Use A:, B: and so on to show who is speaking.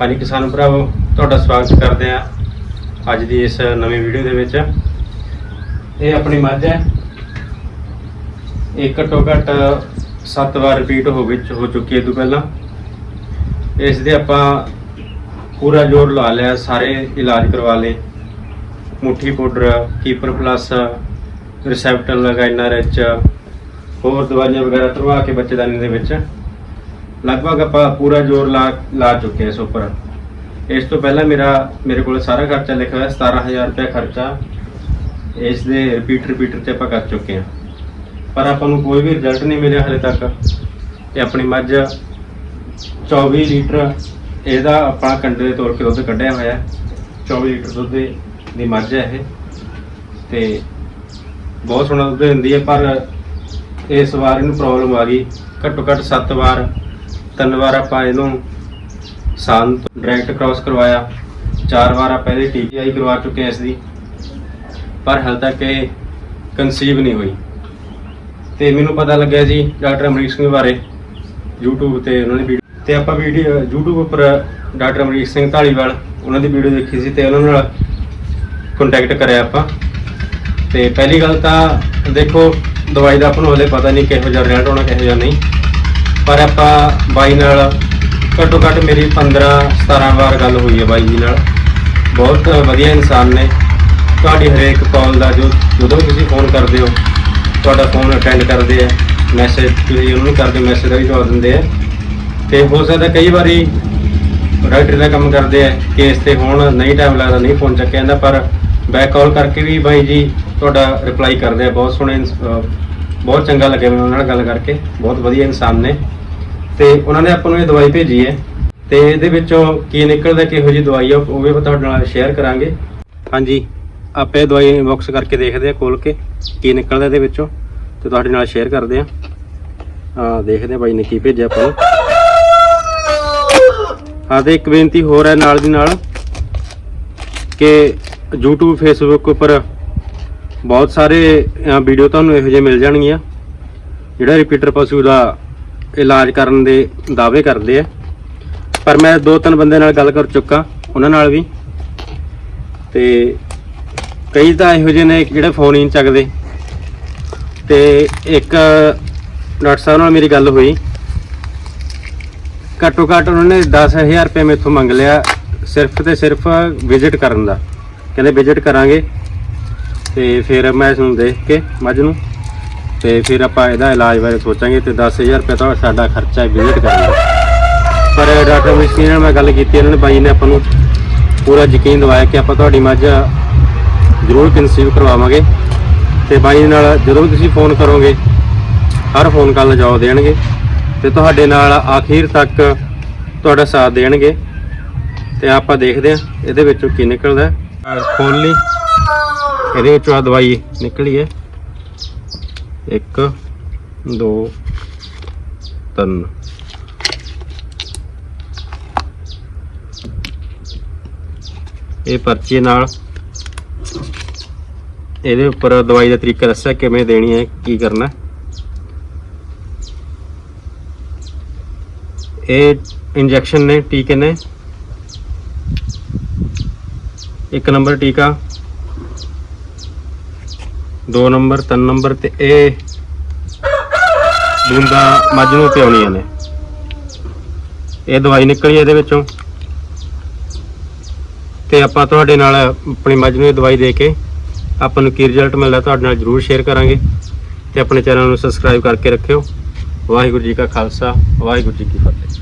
A: ਹਾਂਜੀ ਕਿਸਾਨ ਭਰਾਵੋ, ਤੁਹਾਡਾ ਸਵਾਗਤ ਕਰਦੇ ਆ ਅੱਜ ਦੀ ਇਸ ਨਵੀਂ ਵੀਡੀਓ ਦੇ ਵਿੱਚ। ਇਹ ਆਪਣੀ ਮੱਝ ਹੈ। ਇਹ ਘੱਟੋ ਘੱਟ 7 ਵਾਰ ਰਿਪੀਟ ਹੋ ਵਿੱਚ ਹੋ ਚੁੱਕੀ ਹੈ ਤੋਂ ਪਹਿਲਾਂ। ਇਸ ਦੇ ਆਪਾਂ ਪੂਰਾ ਜ਼ੋਰ ਲਾ ਲਿਆ, ਸਾਰੇ ਇਲਾਜ ਕਰਵਾ ਲਏ। ਮੁੱਠੀ ਪਾਊਡਰ ਕੀਪਰ ਪਲੱਸ ਰਿਸੈਪਟਰ ਲਗਾਈਨਰ ਵਿੱਚ ਹੋਰ ਦਵਾਈਆਂ ਵਗੈਰਾ ਤਰਵਾ ਕੇ ਬੱਚੇਦਾਨੀ ਦੇ ਵਿੱਚ। ਲਗਭਗ ਆਪਾਂ ਪੂਰਾ ਜ਼ੋਰ ਲਾ ਲਾ ਚੁੱਕੇ ਹਾਂ ਇਸ ਉੱਪਰ। ਇਸ ਤੋਂ ਪਹਿਲਾਂ ਮੇਰਾ, ਮੇਰੇ ਕੋਲ ਸਾਰਾ ਖਰਚਾ ਲਿਖਿਆ ਹੋਇਆ 17000 ਰੁਪਏ ਖਰਚਾ। ਇਸ ਦੇ ਰਿਪੀਟ ਰਿਪੀਟਰ ਤੇ ਆਪਾਂ ਕਰ ਚੁੱਕੇ ਹਾਂ। ਪਰ ਆਪਾਂ ਨੂੰ ਕੋਈ ਵੀ ਰਿਜ਼ਲਟ ਨਹੀਂ ਮਿਲਿਆ ਹਲੇ ਤੱਕ। ਤੇ ਆਪਣੀ ਮੱਝ 24 ਲੀਟਰ, ਇਹਦਾ ਆਪਾਂ ਕੰਡੇ ਦੇ ਤੋੜ ਕੇ ਦੁੱਧ ਕੱਢਿਆ ਹੋਇਆ ਹੈ। 24 ਲੀਟਰ ਦੁੱਧ ਦੀ ਦੀ ਮੱਝ ਹੈ ਇਹ। ਤੇ ਬਹੁਤ ਸੋਹਣਾ ਦੁੱਧ ਦਿੰਦੀ ਹੈ, ਪਰ ਇਸ ਵਾਰ ਇਹਨੂੰ ਪ੍ਰੋਬਲਮ ਆ ਗਈ। ਘੱਟੋ ਘੱਟ 7 ਵਾਰ ਤਿੰਨ ਵਾਰ ਆਪਾਂ ਇਹਨੂੰ ਸਾਨ ਡਾਇਰੈਕਟ ਕ੍ਰਾਸ ਕਰਵਾਇਆ। ਚਾਰ ਵਾਰ ਆਪਾਂ ਇਹਦੀ ਟੀਪੀਆਈ ਕਰਵਾ ਚੁੱਕੇ ਹਾਂ ਇਸ ਦੀ। ਪਰ ਹਾਲ ਤੱਕ ਇਹ ਕਨਸੀਵ ਨਹੀਂ ਹੋਈ। ਤੇ ਮੈਨੂੰ ਪਤਾ ਲੱਗਿਆ ਜੀ ਡਾਕਟਰ ਅਮਰੀਕ ਸਿੰਘ ਬਾਰੇ, YouTube ਤੇ ਉਹਨਾਂ ਦੀ ਵੀਡੀਓ ਤੇ ਆਪਾਂ ਵੀਡੀਓ YouTube ਉੱਪਰ ਡਾਕਟਰ ਅਮਰੀਕ ਸਿੰਘ ਢਾਲੀਵਾਲ ਉਹਨਾਂ ਦੀ ਵੀਡੀਓ ਦੇਖੀ ਸੀ ਤੇ ਉਹਨਾਂ ਨਾਲ ਕੰਟੈਕਟ ਕਰਿਆ ਆਪਾਂ। ਤੇ ਪਹਿਲੀ ਗੱਲ ਤਾਂ ਦੇਖੋ, ਦਵਾਈ ਦਾ ਆਪਾਂ ਨੂੰ ਹਲੇ ਪਤਾ ਨਹੀਂ ਕਿਹੋ ਜਿਹਾ ਰਿਜ਼ਲਟ ਹੋਣਾ ਕਿਹੋ ਜਿਹਾ ਨਹੀਂ। ਪਰ ਆਪਾਂ ਬਾਈ ਨਾਲ ਘੱਟੋ ਘੱਟ ਮੇਰੀ 15 17 ਵਾਰ ਗੱਲ ਹੋਈ ਹੈ ਬਾਈ ਜੀ ਨਾਲ। ਬਹੁਤ ਵਧੀਆ ਇਨਸਾਨ ਨੇ। ਤੁਹਾਡੀ ਹਰੇਕ ਕਾਲ ਦਾ ਜੋ ਜਦੋਂ ਵੀ ਤੁਸੀਂ ਫੋਨ ਕਰਦੇ ਹੋ, ਤੁਹਾਡਾ ਫੋਨ ਅਟੈਂਡ ਕਰਦੇ ਆ ਮੈਸੇਜ ਤੁਸੀਂ ਉਹਨੂੰ ਕਰਦੇ ਮੈਸੇਜ ਦਾ ਵੀ ਜਵਾਬ ਦਿੰਦੇ ਆ। ਤੇ ਹੋ ਸਕਦਾ ਕਈ ਵਾਰੀ ਰਾਈਟਰ ਦਾ ਕੰਮ ਕਰਦੇ ਆ ਕੇਸ ਤੇ ਹੁਣ, ਨਹੀਂ ਟਾਈਮ ਲੱਗਦਾ, ਨਹੀਂ ਫੋਨ ਚੱਕਿਆ ਜਾਂਦਾ, ਪਰ ਬੈਕ ਕਾਲ ਕਰਕੇ ਵੀ ਬਾਈ ਜੀ ਤੁਹਾਡਾ ਰਿਪਲਾਈ ਕਰਦੇ ਆ। ਬਹੁਤ ਸੋਹਣੇ ਇਨਸ- ਬਹੁਤ ਚੰਗਾ ਲੱਗਿਆ ਮੈਨੂੰ ਉਹਨਾਂ ਨਾਲ ਗੱਲ ਕਰਕੇ। ਬਹੁਤ ਵਧੀਆ ਇਨਸਾਨ ਨੇ। ਤੇ ਉਹਨਾਂ ਨੇ ਆਪਾਂ ਨੂੰ ਇਹ ਦਵਾਈ ਭੇਜੀ ਹੈ। ਤੇ ਇਹਦੇ ਵਿੱਚੋਂ ਕੀ ਨਿਕਲਦਾ, ਕਿਹੋ ਜਿਹੀ ਦਵਾਈ ਆ, ਉਹ ਵੀ ਆਪਾਂ ਤੁਹਾਡੇ ਨਾਲ ਸ਼ੇਅਰ ਕਰਾਂਗੇ। ਹਾਂਜੀ, ਆਪੇ ਦਵਾਈ ਬਾਕਸ ਕਰਕੇ ਦੇਖਦੇ ਆ ਖੋਲ ਕੇ, ਕੀ ਨਿਕਲਦਾ ਇਹਦੇ ਵਿੱਚੋਂ, ਤੇ ਤੁਹਾਡੇ ਨਾਲ ਸ਼ੇਅਰ ਕਰਦੇ ਆ ਆ ਦੇਖਦੇ ਆ ਬਾਈ ਨੇ ਕੀ ਭੇਜਿਆ ਆਪਾਂ ਨੂੰ। ਹਾਂ, ਤੇ ਇੱਕ ਬੇਨਤੀ ਹੋਰ ਹੈ ਨਾਲ ਦੀ ਨਾਲ, ਕਿ YouTube, Facebook ਉੱਪਰ ਬਹੁਤ ਸਾਰੇ ਵੀਡੀਓ ਤੁਹਾਨੂੰ ਇਹੋ ਜਿਹੇ ਮਿਲ ਜਾਣਗੀਆਂ। ਜਿਹੜਾ ਰਿਪੀਟਰ ਪਸ਼ੂ ਦਾ ਇਲਾਜ ਕਰਨ ਦੇ ਦਾਅਵੇ ਕਰਦੇ ਆ। ਪਰ ਮੈਂ ਦੋ ਤਿੰਨ ਬੰਦੇ ਨਾਲ ਗੱਲ ਕਰ ਚੁੱਕਾ, ਉਹਨਾਂ ਨਾਲ ਵੀ। ਤੇ ਕਈ ਤਾਂ ਇਹੋ ਜਿਹੇ ਨੇ ਜਿਹੜੇ ਫੋਨ ਹੀ ਨਹੀਂ ਚੱਕਦੇ। ਤੇ ਇੱਕ ਡਾਕਟਰ ਸਾਹਿਬ ਨਾਲ ਮੇਰੀ ਗੱਲ ਹੋਈ। ਘੱਟੋ ਘੱਟ ਉਹਨਾਂ ਨੇ 10000 ਰੁਪਏ ਮੇਥੋਂ ਮੰਗ ਲਿਆ ਸਿਰਫ ਤੇ ਸਿਰਫ ਵਿਜ਼ਿਟ ਕਰਨ ਦਾ। ਕਹਿੰਦੇ ਵਿਜ਼ਿਟ ਕਰਾਂਗੇ। ਤੇ ਫਿਰ ਮੈਂ ਤੁਹਾਨੂੰ ਦੇਖ ਕੇ ਮੱਝ ਨੂੰ ਤੇ ਫਿਰ ਆਪਾਂ ਇਹਦਾ ਇਲਾਜ ਬਾਰੇ ਸੋਚਾਂਗੇ ਤੇ 10000 ਰੁਪਏ ਤਾਂ ਸਾਡਾ ਖਰਚਾ ਹੈ ਵਿਜ਼ਿਟ ਕਰਨ। ਦਾ ਪਰ ਡਾਕਟਰ ਮਿਸਕੀ ਨਾਲ ਮੈਂ ਗੱਲ ਕੀਤੀ, ਇਹਨਾਂ ਨੇ ਬਾਈ ਨੇ ਆਪਾਂ ਨੂੰ ਪੂਰਾ ਯਕੀਨ ਦਿਵਾਇਆ ਕਿ ਆਪਾਂ ਤੁਹਾਡੀ ਮੱਝ ਜ਼ਰੂਰ ਕਨਸੀਵ ਕਰਵਾਵਾਂਗੇ। ਤੇ ਬਾਈ ਨਾਲ ਜਦੋਂ ਵੀ ਤੁਸੀਂ ਫੋਨ ਕਰੋਗੇ, ਹਰ ਫੋਨ ਕਾਲ ਦਾ ਜਵਾਬ ਦੇਣਗੇ। ਤੇ ਤੁਹਾਡੇ ਨਾਲ ਆਖਿਰ ਤੱਕ ਤੁਹਾਡਾ ਸਾਥ ਦੇਣਗੇ। ਤੇ ਆਪਾਂ ਦੇਖਦੇ ਹਾਂ ਇਹਦੇ ਵਿੱਚੋਂ ਕੀ ਨਿਕਲਦਾ ਹੈ। ਖੋਲ ਲਈ। ਇਹਦੇ ਵਿੱਚੋਂ ਆ ਦਵਾਈ ਨਿਕਲੀ ਹੈ। 1 2 3 ਇਹ ਪਰਚੀ ਨਾਲ ਇਹਦੇ ਉੱਪਰ ਦਵਾਈ ਦਾ ਤਰੀਕਾ ਦੱਸਿਆ ਕਿਵੇਂ ਦੇਣੀ ਹੈ, ਕੀ ਕਰਨਾ ਇਹ ਇੰਜੈਕਸ਼ਨ ਨੇ, ਟੀਕੇ ਨੇ। ਇੱਕ ਨੰਬਰ ਟੀਕਾ। ਦੋ ਨੰਬਰ, ਤਿੰਨ ਨੰਬਰ ਤੇ ਇਹ ਬੂੰਦਾਂ ਮੱਝ ਨੂੰ ਪਿਆਉਣੀਆਂ ਨੇ। ਇਹ ਦਵਾਈ ਨਿਕਲੀ ਇਹਦੇ ਵਿੱਚੋਂ। ਤੇ ਆਪਾਂ ਤੁਹਾਡੇ ਨਾਲ ਆਪਣੀ ਮੱਝ ਨੂੰ ਇਹ ਦਵਾਈ ਦੇ ਕੇ ਆਪਾਂ ਨੂੰ ਕੀ ਰਿਜ਼ਲਟ ਮਿਲਦਾ ਤੁਹਾਡੇ ਨਾਲ ਜਰੂਰ ਸ਼ੇਅਰ ਕਰਾਂਗੇ। ਤੇ ਆਪਣੇ ਚੈਨਲ ਨੂੰ ਸਬਸਕ੍ਰਾਈਬ ਕਰਕੇ ਰੱਖਿਓ। ਵਾਹਿਗੁਰੂ ਜੀ ਕਾ ਖਾਲਸਾ, ਵਾਹਿਗੁਰੂ ਜੀ ਕੀ ਫਤਿਹ।